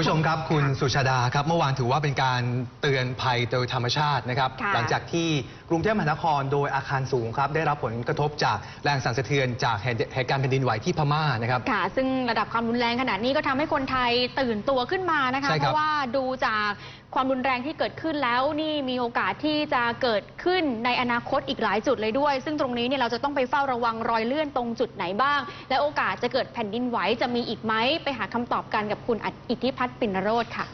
คุณผู้ชมครับคุณสุชาดาครับเมื่อวานถือว่าเป็นการเตือนภัยโดยธรรมชาตินะครับค่ะหลังจากที่ กรุงเทพมหานครโดยอาคารสูงครับได้รับผลกระทบจากแรงสั่นสะเทือนจากเหตุเหตุการณ์แผ่นดินไหวที่พม่านะครับค่ะ ซึ่งระดับความรุนแรงขนาดนี้ก็ทำให้คนไทยตื่นตัวขึ้นมานะคะใช่เพครับราะว่าดูจากความรุนแรงที่เกิดขึ้นแล้วนี่มีโอกาสที่จะเกิดขึ้นในอนาคตอีกหลายจุดเลยด้วย ซึ่งตรงนี้เนี่ยเราจะต้องไปเฝ้าระวังรอยเลื่อนตรงจุดไหนบ้าง และโอกาสจะเกิดแผ่นดินไหวจะมีอีกไหมไปหาคำตอบกันกับคุณอิทธิพัฒน์ปิ่นโรธค่ะ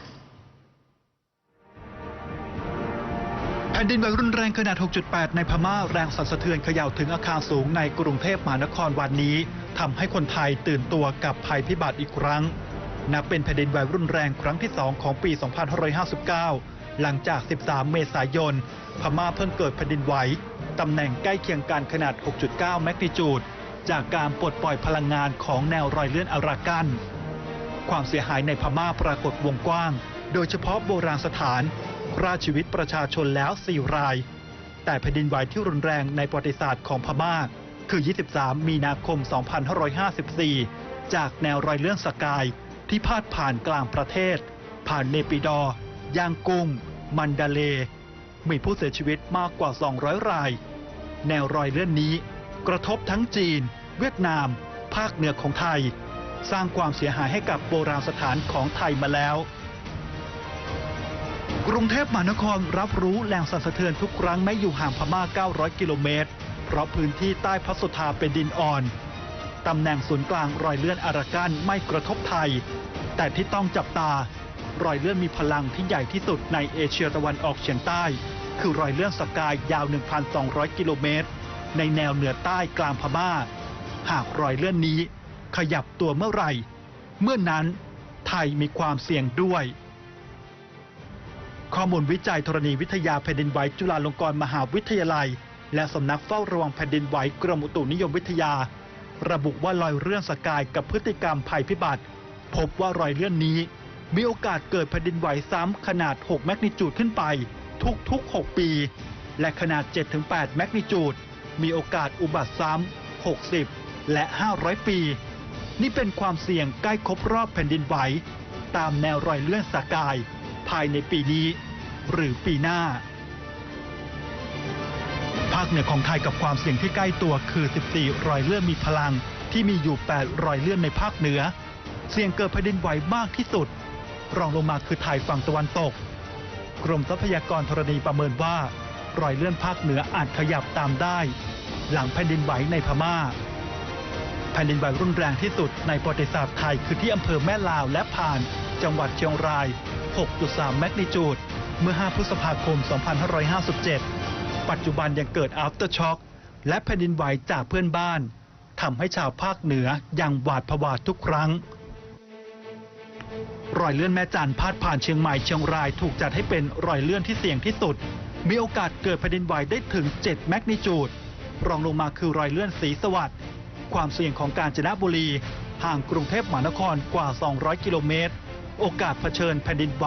ผ่นดินไหวรุนแรงขนาด 6.8 ในพม่าแรงสั่นสะเทือนเขย่าถึงอาคารสูงในกรุงเทพมหานครวันนี้ทำให้คนไทยตื่นตัวกับภัยพิบัติอีกครั้ง นับเป็นแผ่นดินไหวรุนแรงครั้งที่ 2 ของปี 2559 หลังจาก 13 เมษายน พม่าเพิ่งเกิดแผ่นดินไหวตำแหน่งใกล้เคียงกันขนาด 6.9 แมกนิจูด จากการปลดปล่อยพลังงานของแนวรอยเลื่อนอารากัน ความเสียหายในพม่าปรากฏวงกว้าง โดยเฉพาะโบราณสถาน ฆ่าชีวิตประชาชนแล้ว 4 ราย แต่แผ่นดินไหวที่รุนแรงในประวัติศาสตร์ของพม่า คือ 23 มีนาคม 2554 จากแนวรอยเลื่อนสกายที่พาดผ่านกลางประเทศ ผ่านเนปิดอย่างกุ้ง มันดาเล มีผู้เสียชีวิตมากกว่า 200 ราย แนวรอยเลื่อนนี้ กระทบทั้งจีน เวียดนาม ภาคเหนือของไทย สร้างความเสียหายให้กับโบราณสถานของไทยมาแล้ว กรุงเทพมหานครรับรู้แรงสั่นสะเทือนทุกครั้งไม่อยู่ห่างพม่า 900 กิโลเมตร เพราะพื้นที่ใต้พัสสุธาเป็นดินอ่อน ตำแหน่งศูนย์กลางรอยเลื่อนอารากันไม่กระทบไทย แต่ที่ต้องจับตา รอยเลื่อนมีพลังที่ใหญ่ที่สุดในเอเชียตะวันออกเฉียงใต้ คือรอยเลื่อนสกายยาว 1,200 กิโลเมตร ในแนวเหนือใต้กลางพม่า หากรอยเลื่อนนี้ ขยับตัวเมื่อไหร่ เมื่อนั้นไทยมีความเสี่ยงด้วย ข้อมูลวิจัยธรณีวิทยาแผ่นดินไหวจุฬาลงกรณ์มหาวิทยาลัย และสำนักเฝ้าระวังแผ่นดินไหวกรมอุตุนิยมวิทยา ระบุว่ารอยเลื่อนสกายกับพฤติกรรมภัยพิบัติ พบว่ารอยเลื่อนนี้ มีโอกาสเกิดแผ่นดินไหวซ้ำขนาด 6 แมกนิจูดขึ้นไป ทุกๆ 6 ปี และขนาด 7-8 แมกนิจูด มีโอกาสอุบัติซ้ำ 60 และ 500 ปี นี่เป็นความเสี่ยงใกล้ครบรอบแผ่นดินไหว ตามแนวรอยเลื่อนสกายภายในปีนี้ หรือปีหน้า ภาคเหนือของไทยกับความเสี่ยงที่ใกล้ตัวคือ 14 รอยเลื่อนมีพลังที่มีอยู่ 8 รอยเลื่อนในภาคเหนือ เสี่ยงเกิดแผ่นดินไหวมากที่สุด รองลงมาคือไทยฝั่งตะวันตก กรมทรัพยากรธรณีประเมินว่า รอยเลื่อนภาคเหนืออาจขยับตามได้ หลังแผ่นดินไหวในพม่าแผ่นดินไหวรุนแรงที่สุดในประวัติศาสตร์ไทยคือที่อำเภอแม่ลาวและผ่าน จังหวัดเชียงราย 6.3 แมกนิจูด เมื่อ 5 พฤษภาคม 2557 ปัจจุบันยังเกิด after shock และแผ่นดินไหวจากเพื่อนบ้านทำให้ชาวภาคเหนือยังหวาดผวาทุกครั้ง รอยเลื่อนแม่จันพาดผ่านเชียงใหม่เชียงรายถูกจัดให้เป็นรอยเลื่อนที่เสี่ยงที่สุด มีโอกาสเกิดแผ่นดินไหวได้ถึง 7 แมกนิจูด รองลงมาคือรอยเลื่อนสีสวัสด์ความเสี่ยงของการจนบุรี ห่างกรุงเทพมหานครกว่า 200 กิโลเมตร โอกาสเผชิญแผ่นดินไหว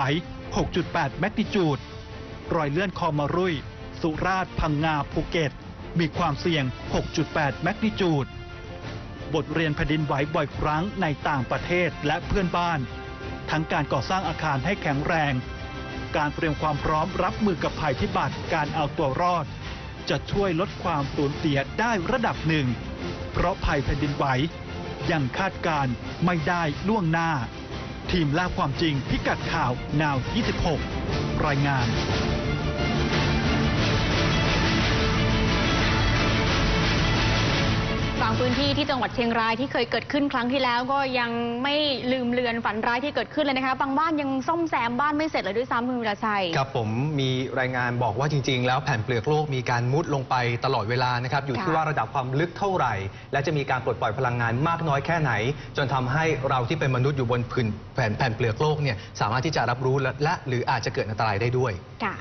6.8 แมกนิจูด รอยเลื่อนคอมารุย สุราษฎร์พังงาภูเก็ต มีความเสี่ยง 6.8 แมกนิจูด บทเรียนแผ่นดินไหวบ่อยครั้งในต่างประเทศและเพื่อนบ้าน ทั้งการก่อสร้างอาคารให้แข็งแรง การเตรียมความพร้อมรับมือกับภัยพิบัติการเอาตัวรอด จะช่วยลดความสูญเสียได้ระดับหนึ่ง เพราะภัยแผ่นดินไหวยังคาดการณ์ไม่ได้ล่วงหน้า ทีมล่าความจริงพิกัดข่าว นาว 26 รายงานางพื้นที่ที่จังหวัดเชียงรายที่เคยเกิดขึ้นครั้งที่แล้วก็ยังไม่ลืมเลือนฝันร้ายที่เกิดขึ้นเลยนะคะบางบ้านยังซ่อมแซมบ้านไม่เสร็จเลยด้วยซ้ำคุณวิราชัย ครับผมมีรายงานบอกว่าจริง ๆ แล้วแผ่นเปลือกโลกมีการมุดลงไปตลอดเวลานะครับอยู่ที่ค่ะว่าระดับความลึกเท่าไหร่ และจะมีการปลดปล่อยพลังงานมากน้อยแค่ไหน จนทำให้เราที่เป็นมนุษย์อยู่บนผืนแผ่นแผ่นเปลือกโลกเนี่ยสามารถที่จะรับรู้และและหรืออาจจะเกิดอันตรายได้ด้วยค่ะ